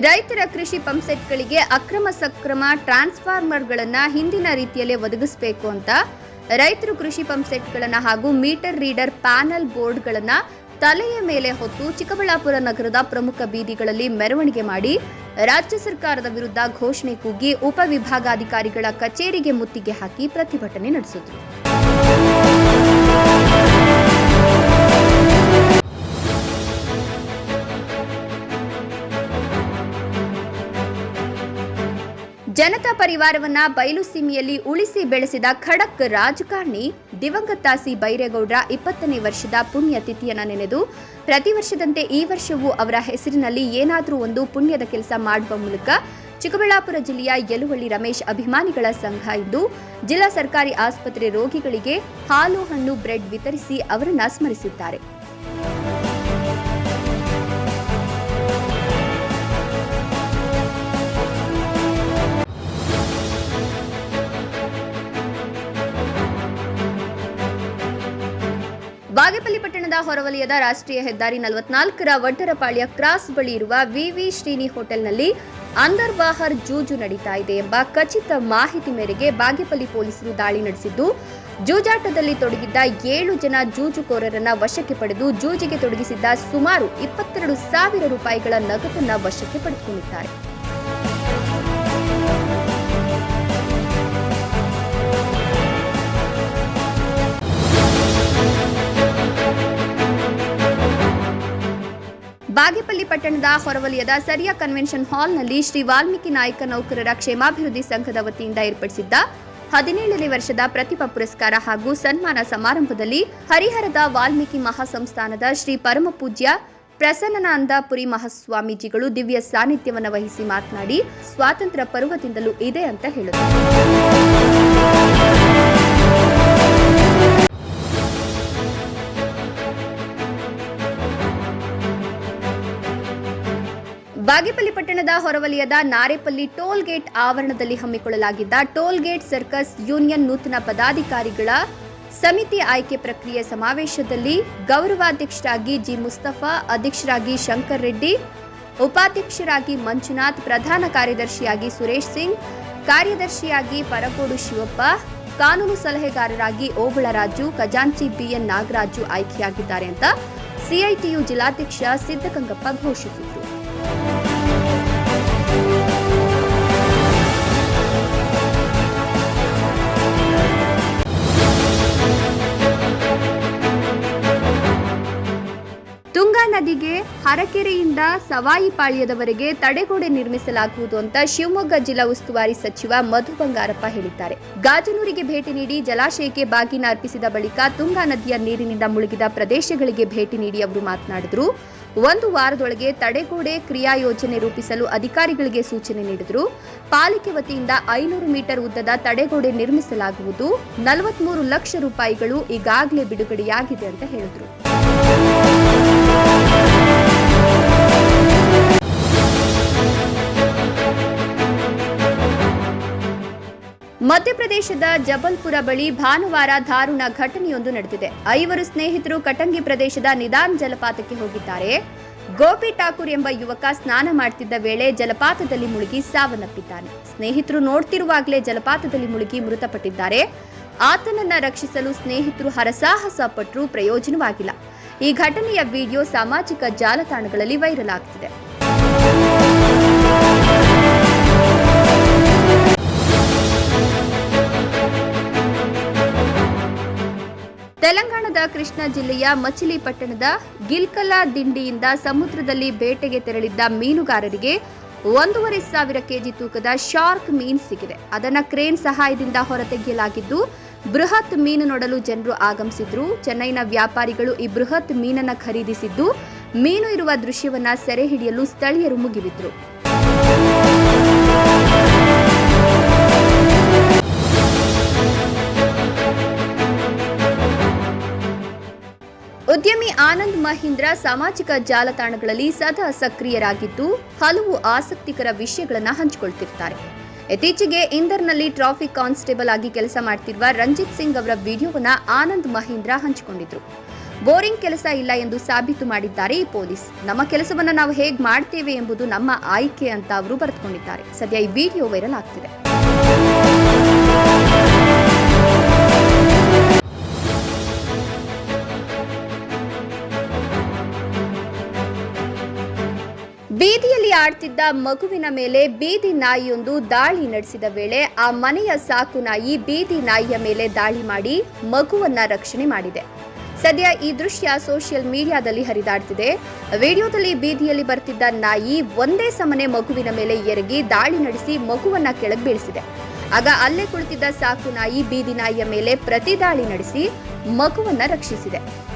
ರೈತರ ಕೃಷಿ ಪಂಪ್ಸೆಟ್ಗಳಿಗೆ ಅಕ್ರಮ ಸಕ್ರಮ ಟ್ರಾನ್ಸ್ಫಾರ್ಮರ್ಗಳನ್ನು ಹಿಂದಿನ ರೀತಿಯಲ್ಲೇ ಒದಗಿಸಬೇಕು ಅಂತ ರೈತರು ಕೃಷಿ ಪಂಪ್ಸೆಟ್ಗಳನ್ನು ಹಾಗೂ ಮೀಟರ್ ರೀಡರ್ ಪ್ಯಾನಲ್ ಬೋರ್ಡ್ಗಳನ್ನು ತಲೆಯ ಮೇಲೆ ಹೊತ್ತು ಚಿಕ್ಕಬಳ್ಳಾಪುರ ನಗರದ ಪ್ರಮುಖ ಬೀದಿಗಳಲ್ಲಿ ಮೆರವಣಿಗೆ ಮಾಡಿ ರಾಜ್ಯ ಸರ್ಕಾರದ ವಿರುದ್ಧ ಘೋಷಣೆ ಕೂಗಿ ಉಪವಿಭಾಗಾಧಿಕಾರಿಗಳ ಕಚೇರಿಗೆ ಮುತ್ತಿಗೆ ಹಾಕಿ ಪ್ರತಿಭಟನೆ ನಡೆಸಿದರು. ಜನತಾ ಪರಿವಾರವನ್ನ ಬಯಲು ಸೀಮೆಯಲ್ಲಿ ಉಳಿಸಿ ಬೆಳೆಸಿದ ಖಡಕ್ ರಾಜಕಾರಣಿ ದಿವಂಗತ ಸಿ ಬೈರೇಗೌಡರ ಇಪ್ಪತ್ತನೇ ವರ್ಷದ ಪುಣ್ಯತಿಥಿಯನ್ನು ನೆನೆದು, ಪ್ರತಿ ವರ್ಷದಂತೆ ಈ ವರ್ಷವೂ ಅವರ ಹೆಸರಿನಲ್ಲಿ ಏನಾದರೂ ಒಂದು ಪುಣ್ಯದ ಕೆಲಸ ಮಾಡುವ ಮೂಲಕ ಚಿಕ್ಕಬಳ್ಳಾಪುರ ಜಿಲ್ಲೆಯ ಯಲುವಳ್ಳಿ ರಮೇಶ್ ಅಭಿಮಾನಿಗಳ ಸಂಘ ಇಂದು ಜಿಲ್ಲಾ ಸರ್ಕಾರಿ ಆಸ್ಪತ್ರೆ ರೋಗಿಗಳಿಗೆ ಹಾಲು, ಹಣ್ಣು, ಬ್ರೆಡ್ ವಿತರಿಸಿ ಅವರನ್ನು ಸ್ಮರಿಸಿದ್ದಾರೆ ಬಾಗೇಪಲ್ಲಿ ಪಟ್ಟಣದ ಹೊರವಲಯದ ರಾಷ್ಟ್ರೀಯ ಹೆದ್ದಾರಿ ನಲವತ್ನಾಲ್ಕರ ವಡ್ಡರಪಾಳ್ಯ ಕ್ರಾಸ್ ಬಳಿ ಇರುವ ವಿವಿ ಶ್ರೀನಿ ಹೋಟೆಲ್ನಲ್ಲಿ ಅಂದರ್ ಬಾಹರ್ ಜೂಜು ನಡೀತಾ ಇದೆ ಎಂಬ ಖಚಿತ ಮಾಹಿತಿ ಮೇರೆಗೆ ಬಾಗೇಪಲ್ಲಿ ಪೊಲೀಸರು ದಾಳಿ ನಡೆಸಿದ್ದು, ಜೂಜಾಟದಲ್ಲಿ ತೊಡಗಿದ್ದ ಏಳು ಜನ ಜೂಜುಕೋರರನ್ನ ವಶಕ್ಕೆ ಪಡೆದು ಜೂಜಿಗೆ ತೊಡಗಿಸಿದ್ದ ಸುಮಾರು ಇಪ್ಪತ್ತೆರಡು ಸಾವಿರ ರೂಪಾಯಿಗಳ ನಗದನ್ನ ವಶಕ್ಕೆ ಪಡೆದುಕೊಂಡಿದ್ದಾರೆ ಬಾಗೇಪಲ್ಲಿ ಪಟ್ಟಣದ ಹೊರವಲಯದ ಸರಿಯ ಕನ್ವೆನ್ಷನ್ ಹಾಲ್ನಲ್ಲಿ ಶ್ರೀ ವಾಲ್ಮೀಕಿ ನಾಯಕ ನೌಕರರ ಕ್ಷೇಮಾಭಿವೃದ್ಧಿ ಸಂಘದ ವತಿಯಿಂದ ಏರ್ಪಡಿಸಿದ್ದ ಹದಿನೇಳನೇ ವರ್ಷದ ಪ್ರತಿಭಾ ಪುರಸ್ಕಾರ ಹಾಗೂ ಸನ್ಮಾನ ಸಮಾರಂಭದಲ್ಲಿ ಹರಿಹರದ ವಾಲ್ಮೀಕಿ ಮಹಾಸಂಸ್ಥಾನದ ಶ್ರೀ ಪರಮಪೂಜ್ಯ ಪ್ರಸನ್ನನಾನಂದಪುರಿ ಮಹಾಸ್ವಾಮೀಜಿಗಳು ದಿವ್ಯ ಸಾನ್ನಿಧ್ಯವನ್ನು ವಹಿಸಿ ಮಾತನಾಡಿ, ಸ್ವಾತಂತ್ರ್ಯ ಪರ್ವದಿಂದಲೂ ಇದೆ ಅಂತ ಹೇಳಿದರು ಬಾಗೇಪಲ್ಲಿ ಪಟ್ಟಣದ ಹೊರವಲಯದ ನಾರೇಪಲ್ಲಿ ಟೋಲ್ ಗೇಟ್ ಆವರಣದಲ್ಲಿ ಹಮ್ಮಿಕೊಳ್ಳಲಾಗಿದ್ದ ಟೋಲ್ ಗೇಟ್ ಸರ್ಕಸ್ ಯೂನಿಯನ್ ನೂತನ ಪದಾಧಿಕಾರಿಗಳ ಸಮಿತಿ ಆಯ್ಕೆ ಪ್ರಕ್ರಿಯೆ ಸಮಾವೇಶದಲ್ಲಿ ಗೌರವಾಧ್ಯಕ್ಷರಾಗಿ ಜಿ ಮುಸ್ತಫಾ, ಅಧ್ಯಕ್ಷರಾಗಿ ಶಂಕರ್ ರೆಡ್ಡಿ, ಉಪಾಧ್ಯಕ್ಷರಾಗಿ ಮಂಜುನಾಥ್, ಪ್ರಧಾನ ಕಾರ್ಯದರ್ಶಿಯಾಗಿ ಸುರೇಶ್ ಸಿಂಗ್, ಕಾರ್ಯದರ್ಶಿಯಾಗಿ ಪರಕೋಡು ಶಿವಪ್ಪ, ಕಾನೂನು ಸಲಹೆಗಾರರಾಗಿ ಓಬಳರಾಜು, ಖಜಾಂಚಿ ಬಿಎನ್ ನಾಗರಾಜು ಆಯ್ಕೆಯಾಗಿದ್ದಾರೆ ಅಂತ ಸಿಐಟಿಯು ಜಿಲ್ಲಾಧ್ಯಕ್ಷ ಸಿದ್ದಗಂಗಪ್ಪ ಘೋಷಿಸಿದರು. ನದಿಗೆ ಹರಕೆರೆಯಿಂದ ಸವಾಯಿಪಾಳ್ಯದವರೆಗೆ ತಡೆಗೋಡೆ ನಿರ್ಮಿಸಲಾಗುವುದು ಅಂತ ಶಿವಮೊಗ್ಗ ಜಿಲ್ಲಾ ಉಸ್ತುವಾರಿ ಸಚಿವ ಮಧು ಬಂಗಾರಪ್ಪ ಹೇಳಿದ್ದಾರೆ. ಗಾಜನೂರಿಗೆ ಭೇಟಿ ನೀಡಿ ಜಲಾಶಯಕ್ಕೆ ಬಾಗಿನ ಅರ್ಪಿಸಿದ ಬಳಿಕ ತುಂಗಾ ನದಿಯ ನೀರಿನಿಂದ ಮುಳುಗಿದ ಪ್ರದೇಶಗಳಿಗೆ ಭೇಟಿ ನೀಡಿ ಅವರು ಮಾತನಾಡಿದರು. ಒಂದು ವಾರದೊಳಗೆ ತಡೆಗೋಡೆ ಕ್ರಿಯಾ ಯೋಜನೆ ರೂಪಿಸಲು ಅಧಿಕಾರಿಗಳಿಗೆ ಸೂಚನೆ ನೀಡಿದರು. ಪಾಲಿಕೆ ವತಿಯಿಂದ ಐನೂರು ಮೀಟರ್ ಉದ್ದದ ತಡೆಗೋಡೆ ನಿರ್ಮಿಸಲಾಗುವುದು. ನಲವತ್ಮೂರು ಲಕ್ಷ ರೂಪಾಯಿಗಳು ಈಗಾಗಲೇ ಬಿಡುಗಡೆಯಾಗಿದೆ ಅಂತ ಹೇಳಿದರು. ಮಧ್ಯಪ್ರದೇಶದ ಜಬಲ್ಪುರ ಬಳಿ ಭಾನುವಾರ ದಾರುಣ ಘಟನೆಯೊಂದು ನಡೆದಿದೆ. ಐವರು ಸ್ನೇಹಿತರು ಕಟಂಗಿ ಪ್ರದೇಶದ ನಿದಾನ್ ಜಲಪಾತಕ್ಕೆ ಹೋಗಿದ್ದಾರೆ. ಗೋಪಿ ಠಾಕೂರ್ ಎಂಬ ಯುವಕ ಸ್ನಾನ ಮಾಡ್ತಿದ್ದ ವೇಳೆ ಜಲಪಾತದಲ್ಲಿ ಮುಳುಗಿ ಸಾವನ್ನಪ್ಪಿದ್ದಾನೆ. ಸ್ನೇಹಿತರು ನೋಡ್ತಿರುವಾಗಲೇ ಜಲಪಾತದಲ್ಲಿ ಮುಳುಗಿ ಮೃತಪಟ್ಟಿದ್ದಾರೆ. ಆತನನ್ನ ರಕ್ಷಿಸಲು ಸ್ನೇಹಿತರು ಹರಸಾಹಸ ಪಟ್ಟರೂ ಪ್ರಯೋಜನವಾಗಿಲ್ಲ. ಈ ಘಟನೆಯ ವಿಡಿಯೋ ಸಾಮಾಜಿಕ ಜಾಲತಾಣಗಳಲ್ಲಿ ವೈರಲ್ ಆಗ್ತಿದೆ. ಕೃಷ್ಣಾ ಜಿಲ್ಲೆಯ ಮಚಿಲಿಪಟ್ಟಣದ ಗಿಲ್ಕಲಾ ದಿಂಡಿಯಿಂದ ಸಮುದ್ರದಲ್ಲಿ ಬೇಟೆಗೆ ತೆರಳಿದ್ದ ಮೀನುಗಾರರಿಗೆ ಒಂದೂವರೆ ಸಾವಿರ ಕೆಜಿ ತೂಕದ ಶಾರ್ಕ್ ಮೀನ್ ಸಿಕ್ಕಿದೆ ಅದನ್ನ ಕ್ರೇನ್ ಸಹಾಯದಿಂದ ಹೊರತೆಗೆಯಲಾಗಿದ್ದು, ಬೃಹತ್ ಮೀನು ನೋಡಲು ಜನರು ಆಗಮಿಸಿದ್ರು. ಚೆನ್ನೈನ ವ್ಯಾಪಾರಿಗಳು ಈ ಬೃಹತ್ ಮೀನನ್ನ ಖರೀದಿಸಿದ್ದು, ಮೀನು ಇರುವ ದೃಶ್ಯವನ್ನ ಸೆರೆ ಹಿಡಿಯಲು ಸ್ಥಳೀಯರು ಮುಗಿಬಿದ್ರು. ಉದ್ಯಮಿ ಆನಂದ್ ಮಹೀಂದ್ರ ಸಾಮಾಜಿಕ ಜಾಲತಾಣಗಳಲ್ಲಿ ಸದಾ ಸಕ್ರಿಯರಾಗಿದ್ದು ಹಲವು ಆಸಕ್ತಿಕರ ವಿಷಯಗಳನ್ನು ಹಂಚಿಕೊಳ್ತಿರ್ತಾರೆ. ಇತ್ತೀಚೆಗೆ ಇಂದರ್ನಲ್ಲಿ ಟ್ರಾಫಿಕ್ ಕಾನ್ಸ್ಟೇಬಲ್ ಆಗಿ ಕೆಲಸ ಮಾಡ್ತಿರುವ ರಂಜಿತ್ ಸಿಂಗ್ ಅವರ ವಿಡಿಯೋವನ್ನ ಆನಂದ್ ಮಹೀಂದ್ರ ಹಂಚಿಕೊಂಡಿದ್ರು. ಬೋರಿಂಗ್ ಕೆಲಸ ಇಲ್ಲ ಎಂದು ಸಾಬೀತು ಮಾಡಿದ್ದಾರೆ ಈ ಪೊಲೀಸ್. ನಮ್ಮ ಕೆಲಸವನ್ನ ನಾವು ಹೇಗ್ ಮಾಡ್ತೇವೆ ಎಂಬುದು ನಮ್ಮ ಆಯ್ಕೆ ಅಂತ ಅವರು ಬರೆದುಕೊಂಡಿದ್ದಾರೆ. ಸದ್ಯ ಈ ವಿಡಿಯೋ ವೈರಲ್ ಆಗ್ತಿದೆ. ಬೀದಿಯಲ್ಲಿ ಆಡ್ತಿದ್ದ ಮಗುವಿನ ಮೇಲೆ ಬೀದಿ ನಾಯಿಯೊಂದು ದಾಳಿ ನಡೆಸಿದ ವೇಳೆ ಆ ಮನೆಯ ಸಾಕು ನಾಯಿ ಬೀದಿ ನಾಯಿಯ ಮೇಲೆ ದಾಳಿ ಮಾಡಿ ಮಗುವನ್ನ ರಕ್ಷಣೆ ಮಾಡಿದೆ. ಸದ್ಯ ಈ ದೃಶ್ಯ ಸೋಷಿಯಲ್ ಮೀಡಿಯಾದಲ್ಲಿ ಹರಿದಾಡ್ತಿದೆ. ವಿಡಿಯೋದಲ್ಲಿ ಬೀದಿಯಲ್ಲಿ ಬರ್ತಿದ್ದ ನಾಯಿ ಒಂದೇ ಸಮನೆ ಮಗುವಿನ ಮೇಲೆ ಎರಗಿ ದಾಳಿ ನಡೆಸಿ ಮಗುವನ್ನ ಕೆಳಗೆ ಬೀಳಿಸಿದೆ. ಆಗ ಅಲ್ಲೇ ಕುಳಿತಿದ್ದ ಸಾಕು ನಾಯಿ ಬೀದಿ ನಾಯಿಯ ಮೇಲೆ ಪ್ರತಿ ದಾಳಿ ನಡೆಸಿ ಮಗುವನ್ನ ರಕ್ಷಿಸಿದೆ.